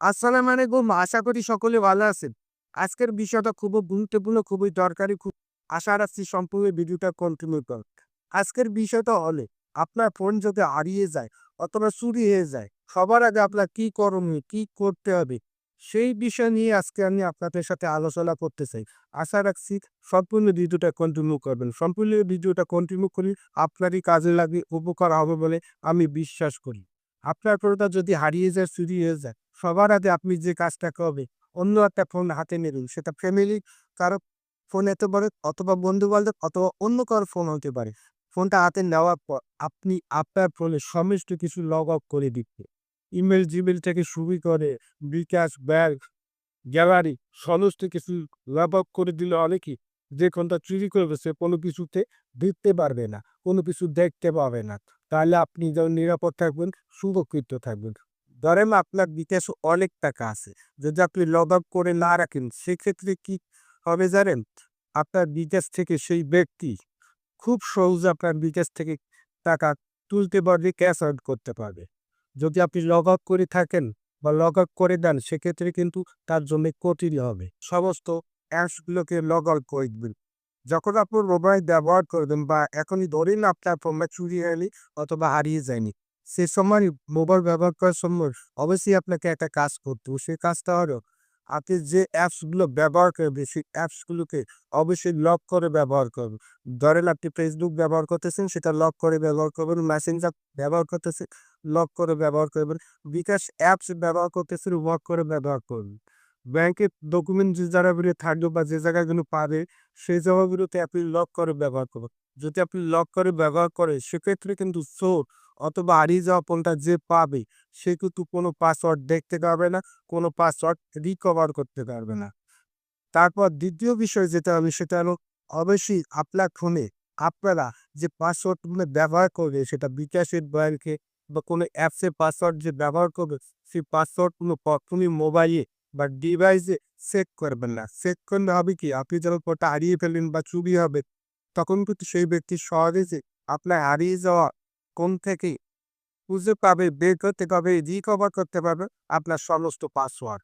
আসসালামু আলাইকুম। আশা করি সকলে ভালো আছেন। আজকের বিষয়টা খুবই গুরুত্বপূর্ণ, খুবই দরকারি, খুব আশা রাখছি সম্পূর্ণ ভিডিওটা কন্টিনিউ কর আজকের বিষয়টা হলে, আপনার ফোন যদি হারিয়ে যায় অথবা চুরি হয়ে যায়, সবার আগে আপনার কি করণীয়, কি করতে হবে? সেই বিষয় নিয়ে আজকে আমি আপনাদের সাথে আলোচনা করতে চাই। আশা রাখছি সম্পূর্ণ ভিডিওটা কন্টিনিউ করবেন। সম্পূর্ণ ভিডিওটা কন্টিনিউ করি আপনারই কাজে লাগে উপকার হবে বলে আমি বিশ্বাস করি। আপনার ফোনটা যদি হারিয়ে যায়, চুরি হয়ে যায় সবার আগে আপনি যে কাজটা করবে অন্য একটা ফোন হাতে নেবেন সেটা ফ্যামিলি কারও ফোন হতে পারে অথবা বন্ধু বান্ধব, অথবা অন্য কারও ফোন হতে পারে। ফোনটা হাতে নেওয়ার পর আপনি আপনার ফোনে সমস্ত কিছু লগ আউট করে দিচ্ছে ইমেল জিমেল থেকে শুরু করে বিকাশ ব্যাগ গ্যালারি, সমস্ত কিছু লগ আউট করে দিলে অনেকই যে ফোনটা চুরি করবে, সে কোনো কিছুতে দেখতে পারবে না, কোনো কিছু দেখতে পাবে না। তাহলে আপনি যেমন নিরাপদ থাকবেন, সুরক্ষিত থাকবেন। ধরেন আপনার বিকাশে অনেক টাকা আছে। যদি আপনি লগ আউট করে না রাখেন, সেক্ষেত্রে কি হবে জানেন? আপনার বিকাশ থেকে সেই ব্যক্তি খুব সহজে আপনার বিকাশ থেকে টাকা তুলতে পারবে ক্যাশ আউট করতে পারবে। যদি আপনি লগ আউট করে থাকেন বা লগ আউট করে দেন, সেক্ষেত্রে কিন্তু তার জন্য কঠিন হবে। সমস্ত অ্যাপসগুলোকে লগ আউট করে দিবেন। যখন আপনি মোবাইল ব্যবহার করবেন বা এখনই ধরেন আপনার ফোনটা চুরি হয়নি অথবা হারিয়ে যায়নি সে সময় মোবাইল ব্যবহার করার সময় অবশ্যই আপনাকে একটা কাজ করতে হবে। সেই কাজটা হলো আপনি যে অ্যাপসগুলো ব্যবহার করবে সেই অ্যাপসগুলোকে অবশ্যই লক করে ব্যবহার করবেন ধরেন আপনি ফেসবুক ব্যবহার করতেছেন, সেটা লক করে ব্যবহার করবেন মেসেঞ্জার ব্যবহার করতেছেন লক করে ব্যবহার করবেন, বিকাশ অ্যাপস ব্যবহার করতেছেন লক করে ব্যবহার করবেন ব্যাংকের ডকুমেন্ট যে জায়গাগুলো থাকবে বা যে জায়গাগুলো পাবে, সেই জায়গাগুলোতে আপনি লক করে ব্যবহার করবেন। যদি আপনি লক করে ব্যবহার করেন, সেক্ষেত্রে কিন্তু চোর অথবা হারিয়ে যাওয়া ফোনটা যে পাবে, সে কিন্তু কোনো পাসওয়ার্ড দেখতে পারবে না, কোনো পাসওয়ার্ড রিকভার করতে পারবে না। তারপর দ্বিতীয় বিষয় যেটা হবে সেটা হলো অবশ্যই আপনার ফোনে আপনারা যে পাসওয়ার্ডগুলো ব্যবহার করবে, সেটা বিকাশের ব্যাংকে বা কোনো অ্যাপসের পাসওয়ার্ড যে ব্যবহার করবে, সেই পাসওয়ার্ডগুলো প্রথমে মোবাইলে বা ডিভাইসে সেট করবেন না। সেট করলে হবে কি, আপনি যখন ফোনটা হারিয়ে ফেললেন বা চুরি হবে, তখন কিন্তু সেই ব্যক্তি সহজে যে আপনার হারিয়ে যাওয়া কোন থেকে খুঁজে পাবে, বের করতে পারবে রিকভার করতে পারবে, আপনার সমস্ত পাসওয়ার্ড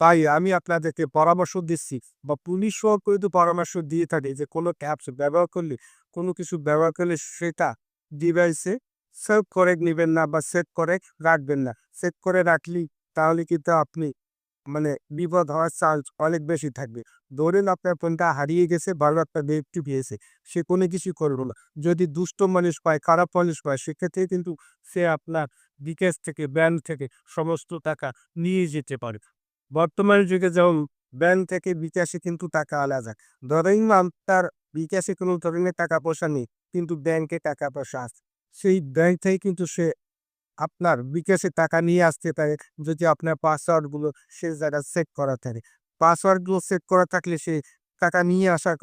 তাই আমি আপনাদেরকে পরামর্শ দিচ্ছি বা পুলিশও কিন্তু পরামর্শ দিয়ে থাকে যে কোনো অ্যাপস ব্যবহার করলে, কোনো কিছু ব্যবহার করলে সেটা ডিভাইসে সেভ করে নেবেন না বা সেট করে রাখবেন না। সেট করে রাখলেই তাহলে কিন্তু আপনি মানে বিপদ হওয়ার চান্স অনেক বেশি থাকবে। ধরেন আপনার ফোনটা হারিয়ে গেছে ভালো একটা ব্যক্তি পেয়েছে সে কোনো কিছু করল না। যদি দুষ্ট মানুষ পায় খারাপ মানুষ পায় সেক্ষেত্রে কিন্তু সে আপনার বিকাশ থেকে, ব্যাংক থেকে সমস্ত টাকা নিয়ে যেতে পারে। বর্তমান যুগে যেমন ব্যাংক থেকে বিকাশে কিন্তু টাকা আলাদা। ধরেন আপনার বিকাশে কোনো ধরনের টাকা পয়সা নেই, কিন্তু ব্যাংকে টাকা পয়সা আছে। সেই ব্যাংক থেকে কিন্তু সে আপনার বিকাশে টাকা নিয়ে আসতে পারে। যদি আপনার পাসওয়ার্ডগুলো সে জায়গায় সেট করা থাকে। পাসওয়ার্ডগুলো সেট করা থাকলে সে টাকা নিয়ে আসার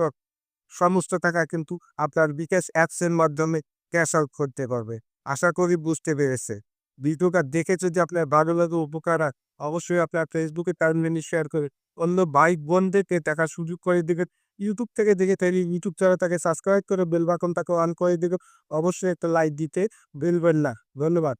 সমস্ত টাকা কিন্তু আপনার বিকাশ অ্যাপসের মাধ্যমে ক্যাশ আউট করতে পারবে। আশা করি বুঝতে পেরেছে। ভিডিওটা দেখে যদি আপনার ভালো লাগে, উপকার অবশ্যই আপনার ফেসবুকে টাইমলাইনে শেয়ার করে অন্য বাইক বোনদেরকে দেখার সুযোগ করে দেবেন। ইউটিউব থেকে দেখে তাই ইউটিউব চ্যানেল তাকে সাবস্ক্রাইব করে বেল বাটনটাকে অন করে দেবেন। অবশ্যই একটা লাইক দিতে ভুলবেন না। ধন্যবাদ।